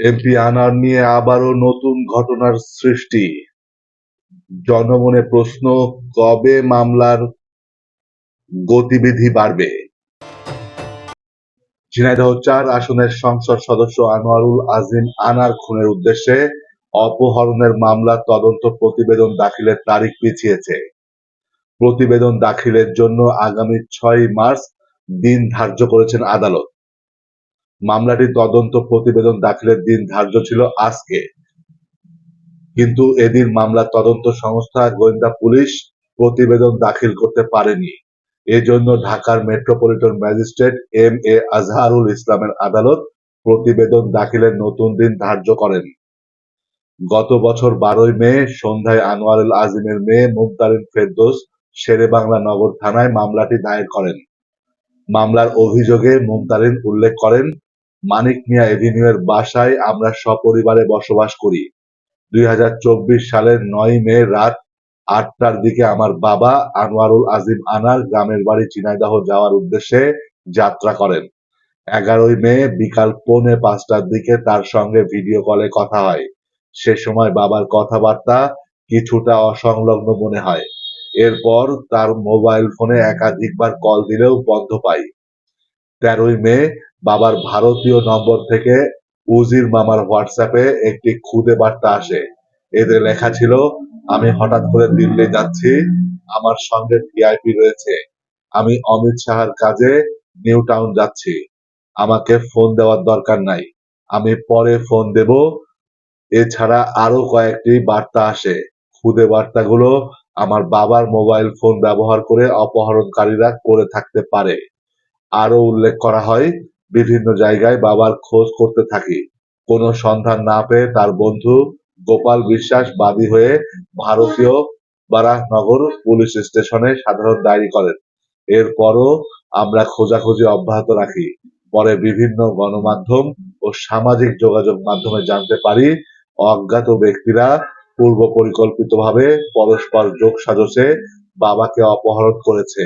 MP আনার নিয়ে আবারও নতুন ঘটনার সৃষ্টি। জনমনে প্রশ্ন, কবে মামলার গতিবিধি বাড়বে? ঝিনাইদহ চার আসনের সংসদ সদস্য আনোয়ারুল আজিম আনার খুনের উদ্দেশ্যে অপহরণের মামলা তদন্ত প্রতিবেদন দাখিলের তারিখ পিছিয়েছে। প্রতিবেদন দাখিলের জন্য আগামী ছয় মার্চ দিন ধার্য করেছেন আদালত। মামলাটি তদন্ত প্রতিবেদন দাখিলের দিন ধার্য ছিল আজকে। কিন্তু এদিন মামলা তদন্ত সংস্থা গোয়েন্দা পুলিশ প্রতিবেদন দাখিল করতে পারেনি। এজন্য ঢাকার metropolitan magistrate M A Azharul ইসলামের আদালত প্রতিবেদন দাখিলের নতুন দিন ধার্য করেন। গত বছর বারোই মে, সন্ধ্যায় আনোয়ারুল আজিমের মেয়ে মুমতারিন ফেরদৌস শেরেবাংলা নগর থানায় মামলাটি দায়ের করেন। মামলার অভিযোগে মুমতারিন উল্লেখ করেন মানিক মিয়া এভিনিউয়ের বাসায় আমরা সপরিবারে বসবাস করি। দুই হাজার চব্বিশ সালের নয় মে রাত আটটার দিকে আমার বাবা আনোয়ারুল আজিম আনার গ্রামের বাড়ি ঝিনাইদহ যাওয়ার উদ্দেশ্যে যাত্রা করেন। এগারোই মে বিকাল পৌনে পাঁচটার দিকে তার সঙ্গে ভিডিও কলে কথা হয়। সে সময় বাবার কথাবার্তা কিছুটা অসংলগ্ন মনে হয়। এরপর তার মোবাইল ফোনে একাধিকবার কল দিলেও বন্ধ পাই। তেরোই মে বাবার ভারতীয় নম্বর থেকে উজির মামার হোয়াটসঅ্যাপে একটি খুদে বার্তা আসে। এতে লেখা ছিল, আমি হঠাৎ করে দিল্লি যাচ্ছি, আমার সঙ্গে ভিআইপি রয়েছে। আমি অমিত শাহর কাজে নিউ টাউন যাচ্ছি। আমাকে ফোন দেওয়ার দরকার নাই। আমি পরে ফোন দেব। এছাড়া আরও কয়েকটি বার্তা আসে। খুদে বার্তাগুলো আমার বাবার মোবাইল ফোন ব্যবহার করে অপহরণকারীরা করে থাকতে পারে। আরও উল্লেখ করা হয়, বিভিন্ন জায়গায় বাবার খোঁজ করতে থাকি। কোনো সন্ধান না পেয়ে তার বন্ধু গোপাল বিশ্বাস বাদী হয়ে ভারতীয় বারাকনগর পুলিশ স্টেশনে সাধারণ ডায়েরি করেন। এরপরও আমরা খোঁজাখুঁজি অব্যাহত রাখি। পরে বিভিন্ন গণমাধ্যম ও সামাজিক যোগাযোগ মাধ্যমে জানতে পারি, অজ্ঞাত ব্যক্তিরা পূর্ব পরিকল্পিতভাবে পরস্পর যোগ সাজসে বাবাকে অপহরণ করেছে।